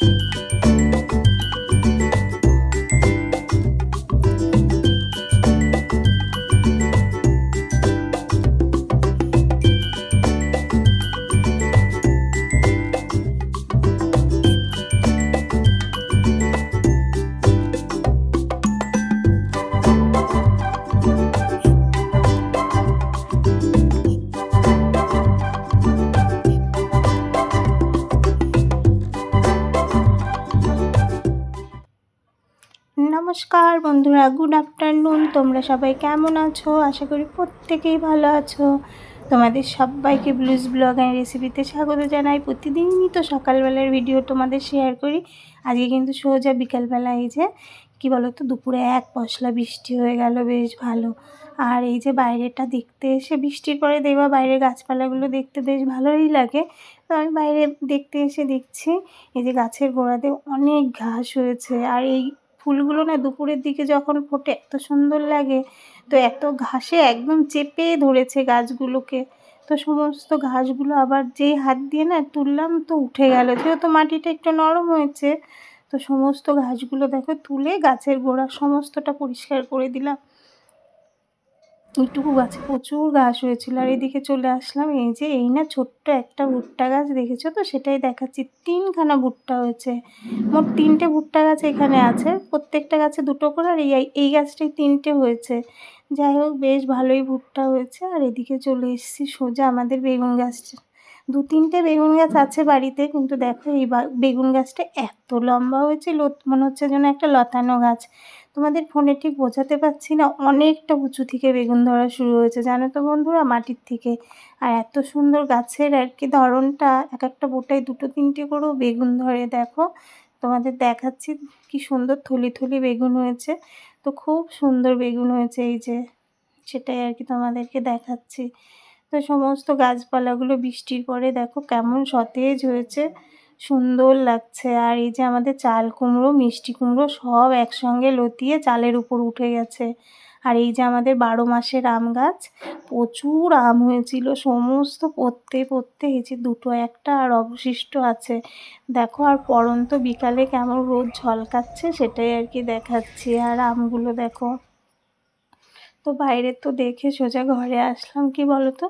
Música বন্ধুরা good afternoon তোমরা সবাই কেমন আছো? আশা করি প্রত্যেকেই ভালো আছো। তোমাদের সবাইকে ব্লুজ ব্লগ অ্যান্ড রেসিপিতে স্বাগত জানাই। প্রতিদিনই তো সকালবেলার ভিডিও তোমাদের শেয়ার করি। আজকে কিন্তু সোজা বিকালবেলা এই যে, কী বলো তো দুপুরে এক পশলা বৃষ্টি হয়ে গেল, বেশ ভালো। আর এই যে বাইরেটা দেখতে এসে, বৃষ্টির পরে দেখবা বাইরের গাছপালাগুলো দেখতে বেশ ভালোই লাগে। তো আমি বাইরে দেখতে এসে দেখছি, এই যে গাছের গোড়াতে অনেক ঘাস হয়েছে। আর এই ফুলগুলো না দুপুরের দিকে যখন ফোটে, এত সুন্দর লাগে। তো এত ঘাসে একদম চেপে ধরেছে গাছগুলোকে। তো সমস্ত ঘাসগুলো আবার যেই হাত দিয়ে না তুললাম তো উঠে গেল। যেহেতু মাটিটা একটু নরম হয়েছে, তো সমস্ত ঘাসগুলো দেখো তুলে গাছের গোড়া সমস্তটা পরিষ্কার করে দিলাম। এইটুকু গাছে প্রচুর ঘাস হয়েছিল। আর এদিকে চলে আসলাম, এই যে এই না ছোট্ট একটা ভুট্টা গাছ দেখেছ তো? সেটাই দেখাচ্ছি। তিনখানা ভুট্টা হয়েছে। মোট তিনটে ভুট্টা গাছ এখানে আছে। প্রত্যেকটা গাছে দুটো করে আর এই এই গাছটাই তিনটে হয়েছে। যাই হোক, বেশ ভালোই ভুট্টা হয়েছে। আর এদিকে চলে এসেছি সোজা আমাদের বেগুন গাছটা দু তিনটে বেগুন গাছ আছে বাড়িতে, কিন্তু দেখো এই বেগুন গাছটা এত লম্বা হয়েছে মনে হচ্ছে যেন একটা লতানো গাছ। তোমাদের ফোনে ঠিক বোঝাতে পারছি না, অনেকটা উঁচু থেকে বেগুন ধরা শুরু হয়েছে, জানো তো বন্ধুরা মাটির থেকে। আর এত সুন্দর গাছের আর কি ধরনটা, এক একটা বোটায় দুটো তিনটে করেও বেগুন ধরে, দেখো। তোমাদের দেখাচ্ছি কি সুন্দর থলি থলি বেগুন হয়েছে। তো খুব সুন্দর বেগুন হয়েছে এই যে, সেটাই আর কি তোমাদেরকে দেখাচ্ছি। তো সমস্ত গাছপালাগুলো বৃষ্টির পরে দেখো কেমন সতেজ হয়েছে। সুন্দর লাগছে। আর এই যে আমাদের চাল কুমড়ো, মিষ্টি কুমড়ো সব একসঙ্গে লতিয়ে চালের উপর উঠে গেছে। আর এই যে আমাদের বারো মাসের আম গাছ, প্রচুর আম হয়েছিল। সমস্ত পড়তে পড়তে এই যে দুটো একটা আর অবশিষ্ট আছে। দেখো, আর পরন্ত বিকালে কেমন রোদ ঝলকাচ্ছে সেটাই আর কি দেখাচ্ছি। আর আমগুলো দেখো। তো বাইরে তো দেখে সোজা ঘরে আসলাম, কি বলো তো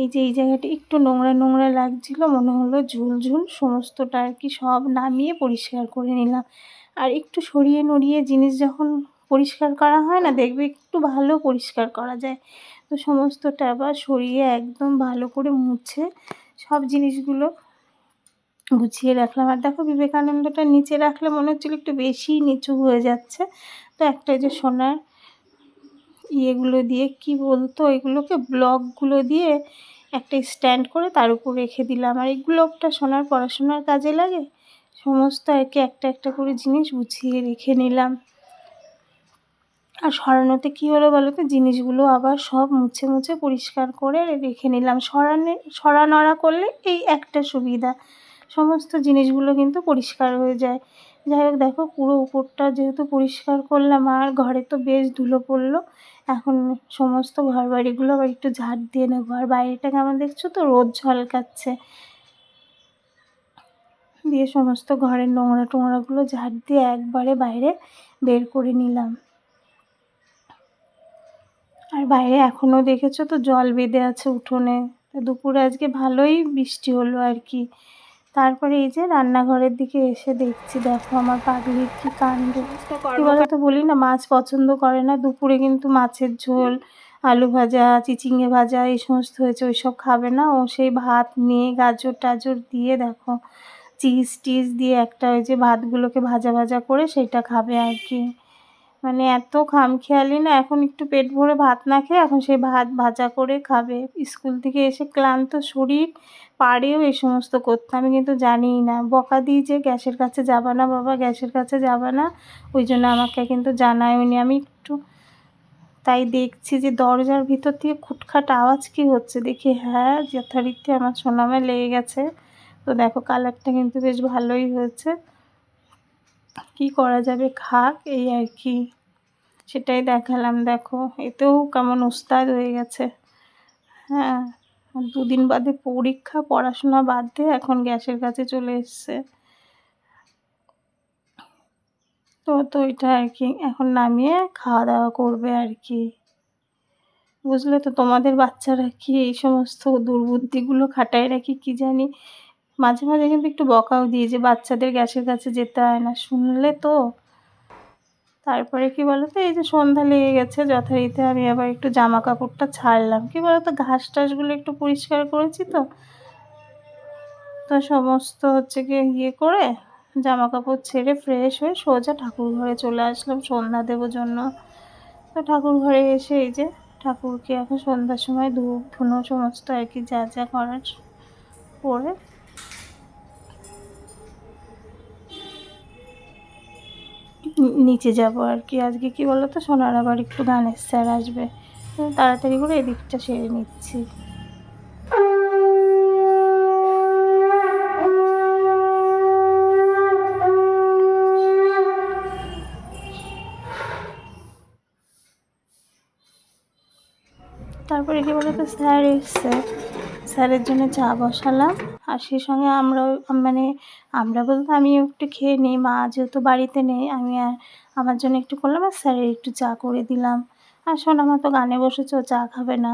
এই যে, এই জায়গাটা একটু নোংরা নোংরা লাগছিল, মনে হলো ঝুল ঝুল, সমস্তটা আর কি সব নামিয়ে পরিষ্কার করে নিলাম। আর একটু সরিয়ে নড়িয়ে জিনিস যখন পরিষ্কার করা হয় না, দেখবে একটু ভালো পরিষ্কার করা যায়। তো সমস্তটা আবার সরিয়ে একদম ভালো করে মুছে সব জিনিসগুলো গুছিয়ে রাখলাম। আর দেখো, বিবেকানন্দটা নিচে রাখলে মনে হচ্ছিল একটু বেশি নিচু হয়ে যাচ্ছে। তো একটা যে সোনার ইয়েগুলো দিয়ে কি বলতো, এগুলোকে ব্লকগুলো দিয়ে একটা স্ট্যান্ড করে তার উপর রেখে দিলাম। আর এই ব্লকটা সোনার পড়াশোনার কাজে লাগে, সমস্ত আর কি একটা একটা করে জিনিস গুছিয়ে রেখে নিলাম। আর সরানোতে কী হলো বলো তো জিনিসগুলো আবার সব মুছে মুছে পরিষ্কার করে রেখে নিলাম। সরানে সরা নড়া করলে এই একটা সুবিধা, সমস্ত জিনিসগুলো কিন্তু পরিষ্কার হয়ে যায়। যাই হোক, দেখো পুরো উপরটা যেহেতু পরিষ্কার করলাম, আর ঘরে তো বেশ ধুলো পড়ল এখন সমস্ত ঘর বাড়িগুলো আবার একটু ঝাড় দিয়ে নেব। আর বাইরেটা কেমন দেখছ তো, রোদ ঝলকাচ্ছে দিয়ে সমস্ত ঘরের নোংরা টোংরাগুলো ঝাড় দিয়ে একবারে বাইরে বের করে নিলাম। আর বাইরে এখনও দেখেছ তো, জল বেঁধে আছে উঠোনে। দুপুরে আজকে ভালোই বৃষ্টি হলো আর কি। তারপরে এই যে রান্নাঘরের দিকে এসে দেখছি দেখো আমার পাগলির কি কাণ্ড। কি বলতো বলি না মাছ পছন্দ করে না দুপুরে কিন্তু মাছের ঝোল আলু ভাজা চিচিঙ্গে ভাজা এই সমস্ত হয়েছে ওই সব খাবে না। ও সেই ভাত নিয়ে গাজর টাজর দিয়ে দেখো চিজ টিজ দিয়ে একটা ওই যে ভাতগুলোকে ভাজা ভাজা করে সেটা খাবে আর কি। মানে এত খামখেয়ালি না, এখন একটু পেট ভরে ভাত না খেয়ে এখন সেই ভাত ভাজা করে খাবে। স্কুল থেকে এসে ক্লান্ত শরীর পারেও এই সমস্ত করতে আমি কিন্তু জানিই না। বকা দিই যে গ্যাসের কাছে যাবা না বাবা, গ্যাসের কাছে যাবা না, ওই জন্য আমাকে কিন্তু জানায়নি আমি একটু তাই দেখছি যে দরজার ভিতর থেকে খুটখাট আওয়াজ কি হচ্ছে? দেখি হ্যাঁ যথারীতি আমার সোনামে লেগে গেছে। তো দেখো কালারটা কিন্তু বেশ ভালোই হয়েছে। কি করা যাবে? খাক, এই আর কি। সেটাই দেখালাম, দেখো। এতেও কেমন উস্তাদ হয়ে গেছে। হ্যাঁ দুদিন বাদে পরীক্ষা, পড়াশোনা বাদ দিয়ে এখন গ্যাসের কাছে চলে এসছে। তো তো এটা আর কি, এখন নামিয়ে খাওয়া দাওয়া করবে আর কি। বুঝলে তো, তোমাদের বাচ্চারা কি এই সমস্ত দুর্বুদ্ধিগুলো খাটায় রাখি কি জানি? মাঝে মাঝে কিন্তু একটু বকাও দিই যে, বাচ্চাদের গ্যাসের কাছে যেতে হয় না, শুনলে তো। তারপরে কি বলতো, এই যে সন্ধ্যা লেগে গেছে, যথারীতি আমি আবার একটু জামা কাপড়টা ছাড়লাম। কি বলতো, ঘাস টাসগুলো একটু পরিষ্কার করেছি তো। তো সমস্ত হচ্ছে গিয়ে ইয়ে করে জামা কাপড় ছেড়ে ফ্রেশ হয়ে সোজা ঠাকুর ঘরে চলে আসলাম সন্ধ্যা দেবো জন্য। তো ঠাকুর ঘরে এসে এই যে ঠাকুরকে এখন সন্ধ্যার সময় ধূপ ধুনো সমস্ত আর কি যা যা করার করে নিচে যাব আর কি। আজকে কি বলো তো সোনার আবার একটু গানের স্যার আসবে। তাড়াতাড়ি করে এদিকটা সেরে নিচ্ছি। তারপরে কি বলতো? স্যার এসছে। স্যারের জন্য চা বসালাম। আর সেই সঙ্গে আমরাও মানে আমরা বলতে আমি একটু খেয়ে নিই, মা যেহেতু বাড়িতে নেই, আমি আর আমার জন্য একটু করলাম আর স্যারের একটু চা করে দিলাম। আর সোনামা তো গানে বসেছে, ও চা খাবে না।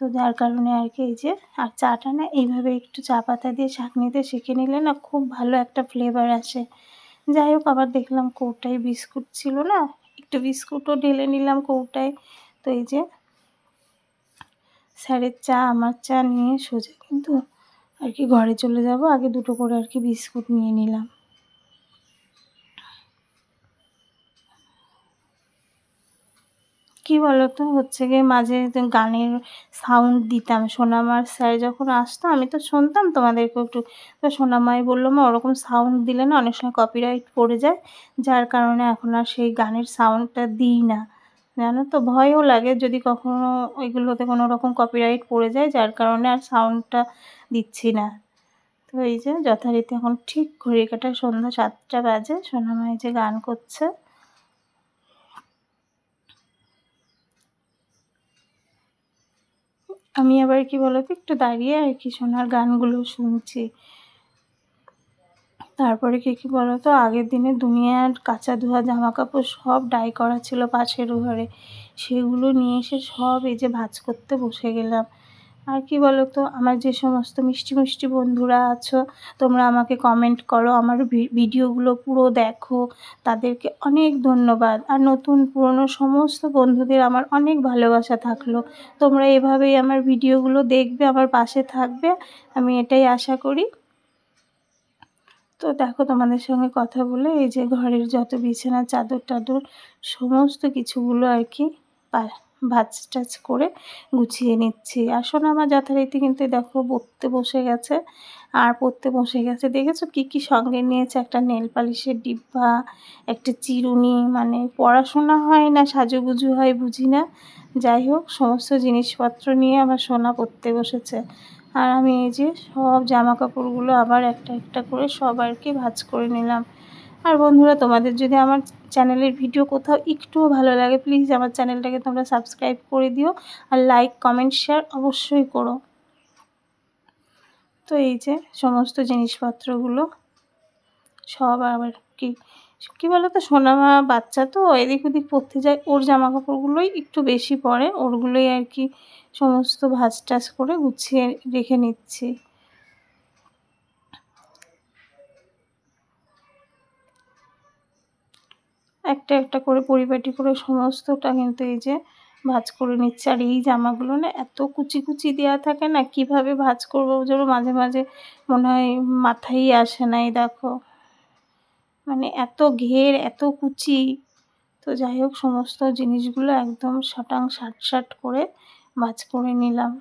তো যার কারণে আর কি এই যে, আর চাটা না এইভাবে একটু চা পাতা দিয়ে ছাঁকনিতে শিখে নিলে না খুব ভালো একটা ফ্লেভার আসে। যাই হোক, আবার দেখলাম কৌটায় বিস্কুট ছিল না, একটু বিস্কুটও ঢেলে নিলাম কৌটায়। তো এই যে, স্যারের চা, আমার চা নিয়ে সোজা কিন্তু আর কি ঘরে চলে যাব। আগে দুটো করে আর কি বিস্কুট নিয়ে নিলাম। কি বলতো, হচ্ছে গিয়ে মাঝে গানের সাউন্ড দিতাম। সোনামার স্যার যখন আসতো, আমি তো শুনতাম তোমাদেরকে একটু। তো সোনামাই বলল, মা, ওরকম সাউন্ড দিলে না অনেক সময় কপিরাইট পড়ে যায়। যার কারণে এখন আর সেই গানের সাউন্ডটা দিই না। জানো তো, ভয়ও লাগে যদি কখনো ওইগুলোতে কোনো রকম কপিরাইট পড়ে যায়, যার কারণে আর সাউন্ডটা দিচ্ছি না। তো এই যে যথারীতি এখন ঠিক ঘড়ি কাটা সন্ধ্যা সাতটা বাজে, সোনামাই যে গান করছে। আমি আবার কি বলতো, একটু দাঁড়িয়ে আর কি সোনার গানগুলো শুনছি। তারপরে কি কি বলতো, আগের দিনে দুনিয়ার কাঁচা ধোয়া জামা কাপড় সব ডাই করা ছিল পাশের ঘরে। সেগুলো নিয়ে এসে সব এই যে ভাজ করতে বসে গেলাম। আর কি বলো তো আমার যে সমস্ত মিষ্টি মিষ্টি বন্ধুরা আছো, তোমরা আমাকে কমেন্ট করো, আমার ভিডিওগুলো পুরো দেখো। তাদেরকে অনেক ধন্যবাদ। আর নতুন, পুরনো সমস্ত বন্ধুদের আমার অনেক ভালোবাসা থাকল। তোমরা এভাবেই আমার ভিডিওগুলো দেখবে, আমার পাশে থাকবে। আমি এটাই আশা করি। তো দেখো তোমাদের সঙ্গে কথা বলে এই যে ঘরের যত বিছানা, চাদর টাদর সমস্ত কিছুগুলো আর কি ভাজ টাজ করে গুছিয়ে নিচ্ছি। আসলে আমার যথারীতি কিন্তু দেখো পড়তে বসে গেছে। আর পড়তে বসে গেছে, দেখেছ কি কি সঙ্গে নিয়েছে? একটা নেল পালিশের ডিব্বা, একটা চিরুনি মানে পড়াশোনা হয় না, সাজুগুজু হয় বুঝি না। যাই হোক, সমস্ত জিনিসপত্র নিয়ে আমার সোনা পড়তে বসেছে। আর আমি এই যে সব জামা কাপড়গুলো আবার একটা একটা করে সব আর কি ভাজ করে নিলাম। আর বন্ধুরা, তোমাদের যদি আমার চ্যানেলের ভিডিও কোথাও একটুও ভালো লাগে প্লিজ আমার চ্যানেলটাকে তোমরা সাবস্ক্রাইব করে দিও আর লাইক কমেন্ট শেয়ার অবশ্যই করো। তো এই যে সমস্ত জিনিসপত্রগুলো সব আবার কি, কী বলো তো সোনামা বাচ্চা তো এদিক ওদিক পরতে যায়, ওর জামা কাপড়গুলোই একটু বেশি পরে, ওরগুলোই আর কি সমস্ত ভাজ টাজ করে গুছিয়ে রেখে নিচ্ছি। একটা একটা করে পরিপাটি করে সমস্তটা কিন্তু এই যে ভাজ করে নিচ্ছে। আর এই জামাগুলো না এত কুচি কুচি দেওয়া থাকে না, কীভাবে ভাজ করব যেন মাঝে মাঝে মনে হয় মাথায় আসে না, এই দেখো। মানে এত ঘের, এত কুচি। তো যাই হোক, সমস্ত জিনিসগুলো একদম শটাং শাট শাট করে ভাজ করে নিলাম।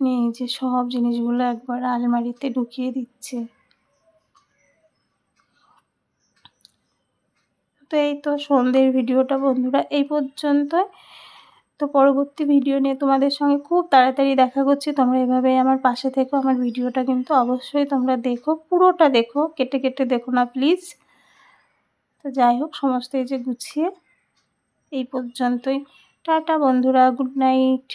নিয়ে যে সব জিনিসগুলো একবার আলমারিতে ঢুকিয়ে দিচ্ছে। তো এই তো সন্ধ্যের ভিডিওটা বন্ধুরা, এই পর্যন্ত তো পরবর্তী ভিডিও নিয়ে তোমাদের সঙ্গে খুব তাড়াতাড়ি দেখা করছি। তোমরা এভাবেই আমার পাশে থেকো। আমার ভিডিওটা কিন্তু অবশ্যই তোমরা দেখো, পুরোটা দেখো, কেটে কেটে দেখো না প্লিজ। তো যাই হোক, সমস্ত এই যে গুছিয়ে, এই পর্যন্তই। টাটা বন্ধুরা গুড নাইট।